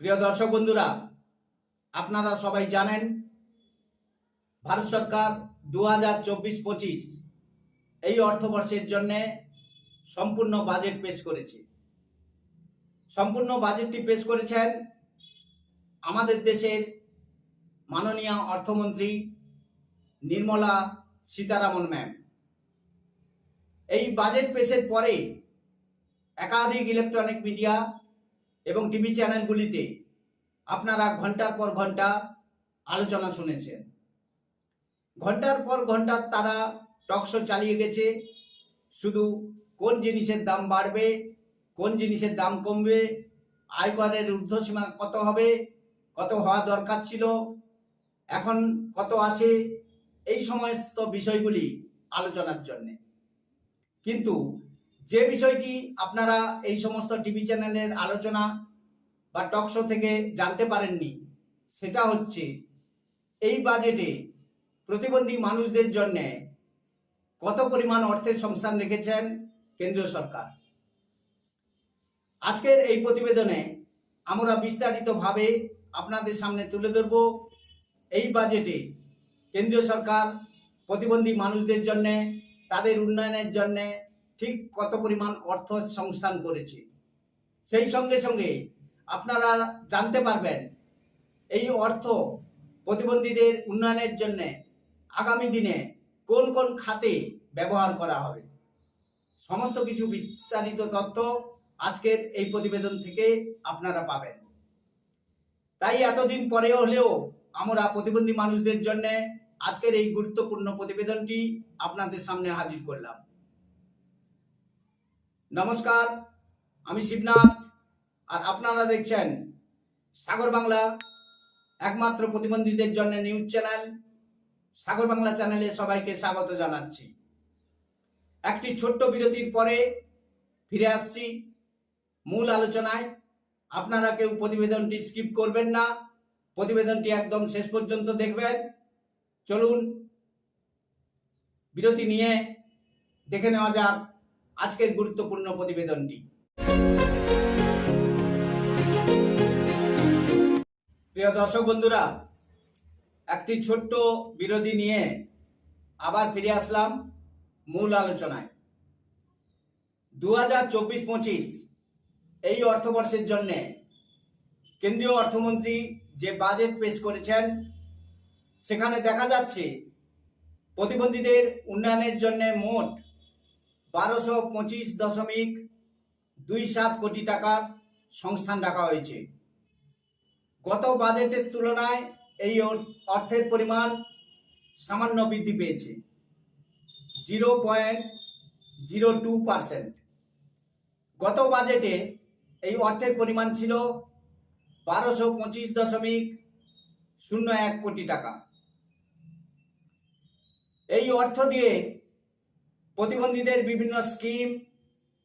প্রিয় দর্শক বন্ধুরা, আপনারা সবাই জানেন, ভারত সরকার দু হাজার চব্বিশ পঁচিশ এই অর্থবর্ষের জন্য সম্পূর্ণ বাজেট পেশ করেছে। সম্পূর্ণ বাজেটটি পেশ করেছেন আমাদের দেশের মাননীয় অর্থমন্ত্রী নির্মলা সীতারামন ম্যাম। এই বাজেট পেশের পরে একাধিক ইলেকট্রনিক মিডিয়া এবং টিভি চ্যানেলগুলিতে আপনারা ঘণ্টার পর ঘণ্টা আলোচনা শুনেছেন। ঘণ্টার পর ঘণ্টা তারা টকশো চালিয়ে গেছে। শুধু কোন জিনিসের দাম বাড়বে, কোন জিনিসের দাম কমবে, আয়করের ঊর্ধ্বসীমা কত হবে, কত হওয়া দরকার ছিল, এখন কত আছে, এই সমস্ত বিষয়গুলি আলোচনার জন্যে। কিন্তু যে বিষয়টি আপনারা এই সমস্ত টিভি চ্যানেলের আলোচনা বা টক শো থেকে জানতে পারেননি, সেটা হচ্ছে এই বাজেটে প্রতিবন্ধী মানুষদের জন্যে কত পরিমাণ অর্থের সংস্থান রেখেছেন কেন্দ্রীয় সরকার। আজকের এই প্রতিবেদনে আমরা বিস্তারিতভাবে আপনাদের সামনে তুলে ধরব এই বাজেটে কেন্দ্রীয় সরকার প্রতিবন্ধী মানুষদের জন্যে, তাদের উন্নয়নের জন্য ঠিক কত পরিমাণ অর্থ সংস্থান করেছে। সেই সঙ্গে সঙ্গে আপনারা জানতে পারবেন, এই অর্থ প্রতিবন্ধীদের উন্নয়নের জন্য আগামী দিনে কোন কোন খাতে ব্যবহার করা হবে। সমস্ত কিছু বিস্তারিত তথ্য আজকের এই প্রতিবেদন থেকে আপনারা পাবেন। তাই এতদিন পরে হলেও আমরা প্রতিবন্ধী মানুষদের জন্য আজকের এই গুরুত্বপূর্ণ প্রতিবেদনটি আপনাদের সামনে হাজির করলাম। নমস্কার, আমি শিবনাথ, আর আপনারা দেখছেন সাগর বাংলা, একমাত্র প্রতিবন্ধীদের জন্য নিউজ চ্যানেল। সাগর বাংলা চ্যানেলে সবাইকে স্বাগত জানাচ্ছি। একটি ছোট্ট বিরতির পরে ফিরে আসছি মূল আলোচনায়। আপনারা কেউ প্রতিবেদনটি স্কিপ করবেন না, প্রতিবেদনটি একদম শেষ পর্যন্ত দেখবেন। চলুন, বিরতি নিয়ে দেখে নেওয়া যাক। আজকের গুরুত্বপূর্ণ প্রতিবেদনটি। প্রিয় দর্শক বন্ধুরা, একটি ছোট্ট বিরোধী নিয়ে আবার ফিরে আসলাম মূল আলোচনায়। দু হাজার চব্বিশ পঁচিশ, এই অর্থবর্ষের জন্য কেন্দ্রীয় অর্থমন্ত্রী যে বাজেট পেশ করেছেন, সেখানে দেখা যাচ্ছে প্রতিবন্ধীদের উন্নয়নের জন্য মোট বারোশো পঁচিশ দশমিক দুই সাত কোটি টাকার সংস্থান রাখা হয়েছে। গত বাজেটের তুলনায় এই অর- অর্থের পরিমাণ সামান্য বৃদ্ধি পেয়েছে। Zero point zero two percent. গত বাজেটে এই অর্থের পরিমাণ ছিল বারোশো পঁচিশ দশমিক শূন্য এক কোটি টাকা। এই অর্থ দিয়ে প্রতিবন্ধীদের বিভিন্ন স্কিম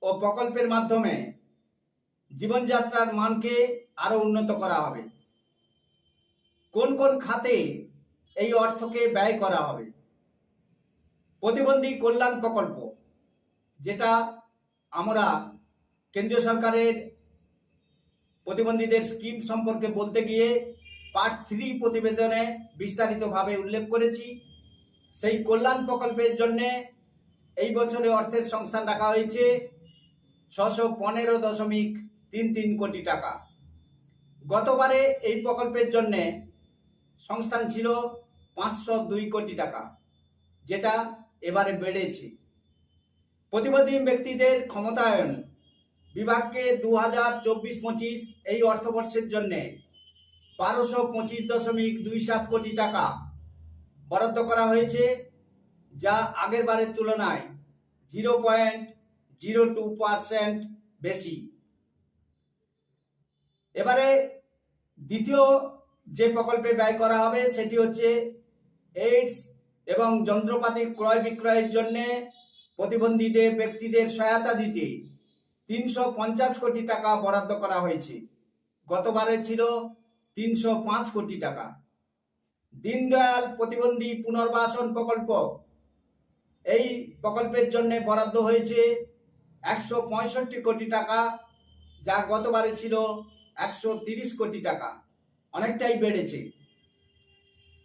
ও প্রকল্পের মাধ্যমে জীবনযাত্রার মানকে আরও উন্নত করা হবে। কোন কোন খাতে এই অর্থকে ব্যয় করা হবে? প্রতিবন্ধী কল্যাণ প্রকল্প, যেটা আমরা কেন্দ্রীয় সরকারের প্রতিবন্ধীদের স্কিম সম্পর্কে বলতে গিয়ে পার্ট থ্রি প্রতিবেদনে বিস্তারিতভাবে উল্লেখ করেছি। সেই কল্যাণ প্রকল্পের জন্যে এই বছরে অর্থের সংস্থান রাখা হয়েছে ছশো পনেরো দশমিক তিন তিন কোটি টাকা। গতবারে এই প্রকল্পের জন্য সংস্থান ছিল পাঁচশো দুই কোটি টাকা, যেটা এবারে বেড়েছে। প্রতিবন্ধী ব্যক্তিদের ক্ষমতায়ন বিভাগকে দু হাজার চব্বিশ পঁচিশ এই অর্থবর্ষের জন্যে বারোশো পঁচিশ দশমিক দুই সাত কোটি টাকা বরাদ্দ করা হয়েছে। যা আগের বারের তুলনায় zero point zero two percent বেশি। এবারে দ্বিতীয় যে প্রকল্পে ব্যয় করা হবে সেটি হচ্ছে এইডস এবং যন্ত্রপাতি ক্রয় বিক্রয়ের জন্য প্রতিবন্ধীদের ব্যক্তিদের সহায়তা দিতে তিনশো পঞ্চাশ কোটি টাকা বরাদ্দ করা হয়েছে। গতবারে ছিল তিনশো পাঁচ কোটি টাকা। দীনদয়াল প্রতিবন্ধী পুনর্বাসন প্রকল্প এই প্রকল্পের জন্য বরাদ্দ হয়েছে একশো পঁয়ষট্টি কোটি টাকা, যা গতবারে ছিল একশো তিরিশ কোটি টাকা। অনেকটাই বেড়েছে।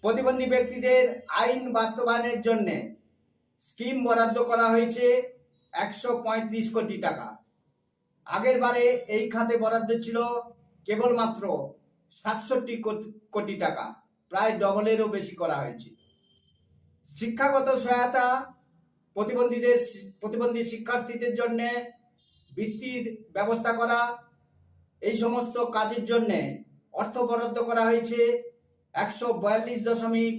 প্রতিবন্ধী ব্যক্তিদের আইন বাস্তবায়নের জন্য স্কিম বরাদ্দ করা হয়েছে একশো পঁয়ত্রিশ কোটি টাকা। আগের বারে এই খাতে বরাদ্দ ছিল কেবলমাত্র সাতষট্টি কোটি টাকা, প্রায় ডবলেরও বেশি করা হয়েছে। শিক্ষাগত সহায়তা প্রতিবন্ধীদের প্রতিবন্ধী শিক্ষার্থীদের জন্য বৃত্তির ব্যবস্থা করা, এই সমস্ত কাজের জন্য অর্থ বরাদ্দ করা হয়েছে একশো বয়াল্লিশ দশমিক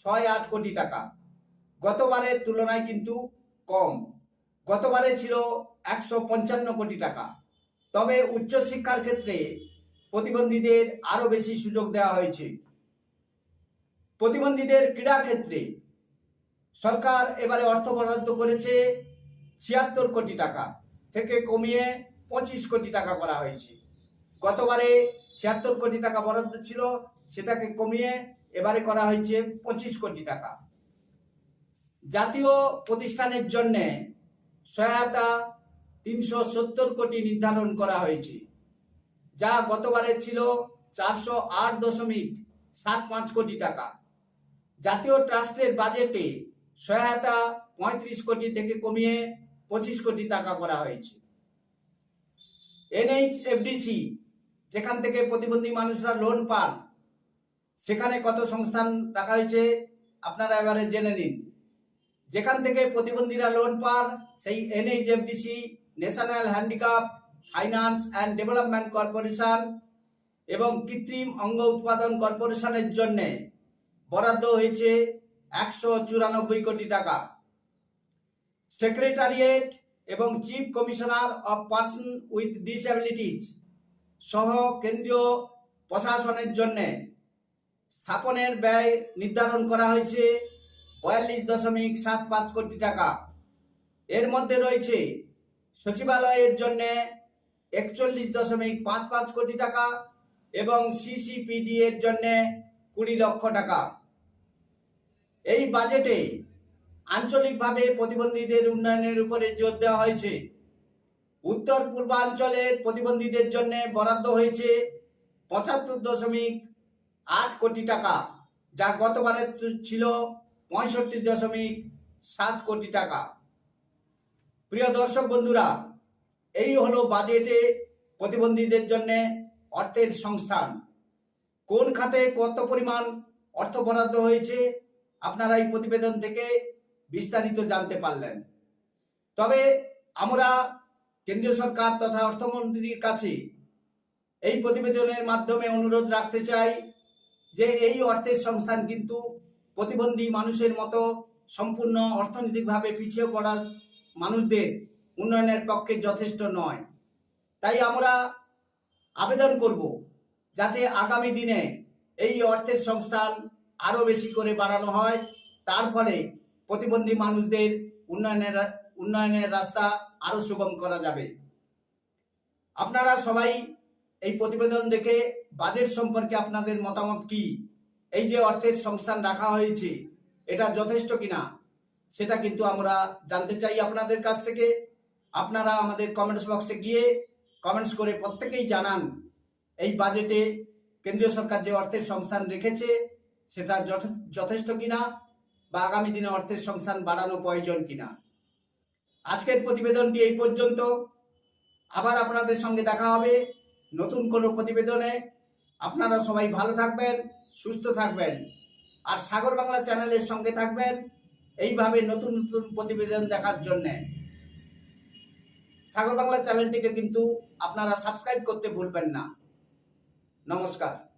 ছয় আট কোটি টাকা। গতবারের তুলনায় কিন্তু কম। গতবারে ছিল একশো পঞ্চান্ন কোটি টাকা। তবে উচ্চশিক্ষার ক্ষেত্রে প্রতিবন্ধীদের আরও বেশি সুযোগ দেওয়া হয়েছে। প্রতিবন্ধীদের ক্রীড়া ক্ষেত্রে সরকার এবারে অর্থ বরাদ্দ করেছে ছিয়াত্তর কোটি টাকা থেকে কমিয়ে পঁচিশ কোটি টাকা করা হয়েছে। গতবারে ছিয়াত্তর কোটি টাকা বরাদ্দ ছিল, সেটাকে কমিয়ে এবারে করা হয়েছে পঁচিশ কোটি টাকা। জাতীয় প্রতিষ্ঠানের জন্য সহায়তা তিনশো সত্তর কোটি নির্ধারণ করা হয়েছে, যা গতবারে ছিল চারশো আট দশমিক সাত পাঁচ কোটি টাকা। জাতীয় ট্রাস্টের বাজেটে সহায়তা পঁয়ত্রিশ কোটি থেকে কমিয়ে পঁচিশ কোটি টাকা করা হয়েছে। এনএইচএফডিসি, যেখান থেকে প্রতিবন্ধী মানুষরা লোন পান, সেখানে কত সংস্থান রাখা হয়েছে আপনারা এবারে জেনে নিন। যেখান থেকে প্রতিবন্ধীরা লোন পান, সেই NHFDC national handicap finance and development corporation এবং কৃত্রিম অঙ্গ উৎপাদন কর্পোরেশনের জন্যে বরাদ্দ হয়েছে একশো চুরানব্বই কোটি টাকা। সেক্রেটারিয়েট এবং chief commissioner of person with disabilities সহ কেন্দ্রীয় প্রশাসনের জন্য স্থাপনের ব্যয় নির্ধারণ করা হয়েছে বয়াল্লিশ দশমিক সাত পাঁচ কোটি টাকা। এর মধ্যে রয়েছে সচিবালয়ের জন্য একচল্লিশ দশমিক পাঁচ পাঁচ কোটি টাকা এবং সিসিপিডি এর জন্য কুড়ি লক্ষ টাকা। এই বাজেটে আঞ্চলিকভাবে প্রতিবন্ধীদের উন্নয়নের উপরে জোর দেওয়া হয়েছে। উত্তর পূর্বাঞ্চলের প্রতিবন্ধীদের জন্য বরাদ্দ হয়েছে পঁচাত্তর দশমিক আট কোটি টাকা, যা গতবারের ছিল পঁয়ষট্টি দশমিক সাত কোটি টাকা। প্রিয় দর্শক বন্ধুরা, এই হলো বাজেটে প্রতিবন্ধীদের জন্য অর্থের সংস্থান। কোন খাতে কত পরিমাণ অর্থ বরাদ্দ হয়েছে আপনারা এই প্রতিবেদন থেকে বিস্তারিত জানতে পারলেন। তবে আমরা কেন্দ্রীয় সরকার তথা অর্থমন্ত্রীর কাছে এই প্রতিবেদনের মাধ্যমে অনুরোধ রাখতে চাই যে এই অর্থের সংস্থান কিন্তু প্রতিবন্ধী মানুষের মতো সম্পূর্ণ অর্থনৈতিকভাবে পিছিয়ে পড়া মানুষদের উন্নয়নের পক্ষে যথেষ্ট নয়। তাই আমরা আবেদন করব যাতে আগামী দিনে এই অর্থের সংস্থান আরও বেশি করে বাড়ানো হয়। তার ফলে প্রতিবন্ধী মানুষদের উন্নয়নের উন্নয়নের রাস্তা আরও সুগম করা যাবে। আপনারা সবাই এই প্রতিবেদন দেখে বাজেট সম্পর্কে আপনাদের মতামত কি? এই যে অর্থের সংস্থান রাখা হয়েছে, এটা যথেষ্ট কিনা? সেটা কিন্তু আমরা জানতে চাই আপনাদের কাছ থেকে। আপনারা আমাদের কমেন্টস বক্সে গিয়ে কমেন্টস করে প্রত্যেকেই জানান। এই বাজেটে কেন্দ্রীয় সরকার যে অর্থের সংস্থান রেখেছে সেটা যথেষ্ট কিনা বা আগামী দিনে অর্থের সংস্থান বাড়ানো প্রয়োজন কিনা। আজকের প্রতিবেদনটি এই পর্যন্ত। আবার আপনাদের সঙ্গে দেখা হবে নতুন কোনো প্রতিবেদনে। আপনারা সবাই ভালো থাকবেন, সুস্থ থাকবেন, আর সাগর বাংলা চ্যানেলের সঙ্গে থাকবেন এইভাবে নতুন নতুন প্রতিবেদন দেখার জন্য। সাগর বাংলা চ্যানেলটিকে কিন্তু আপনারা সাবস্ক্রাইব করতে ভুলবেন না। নমস্কার।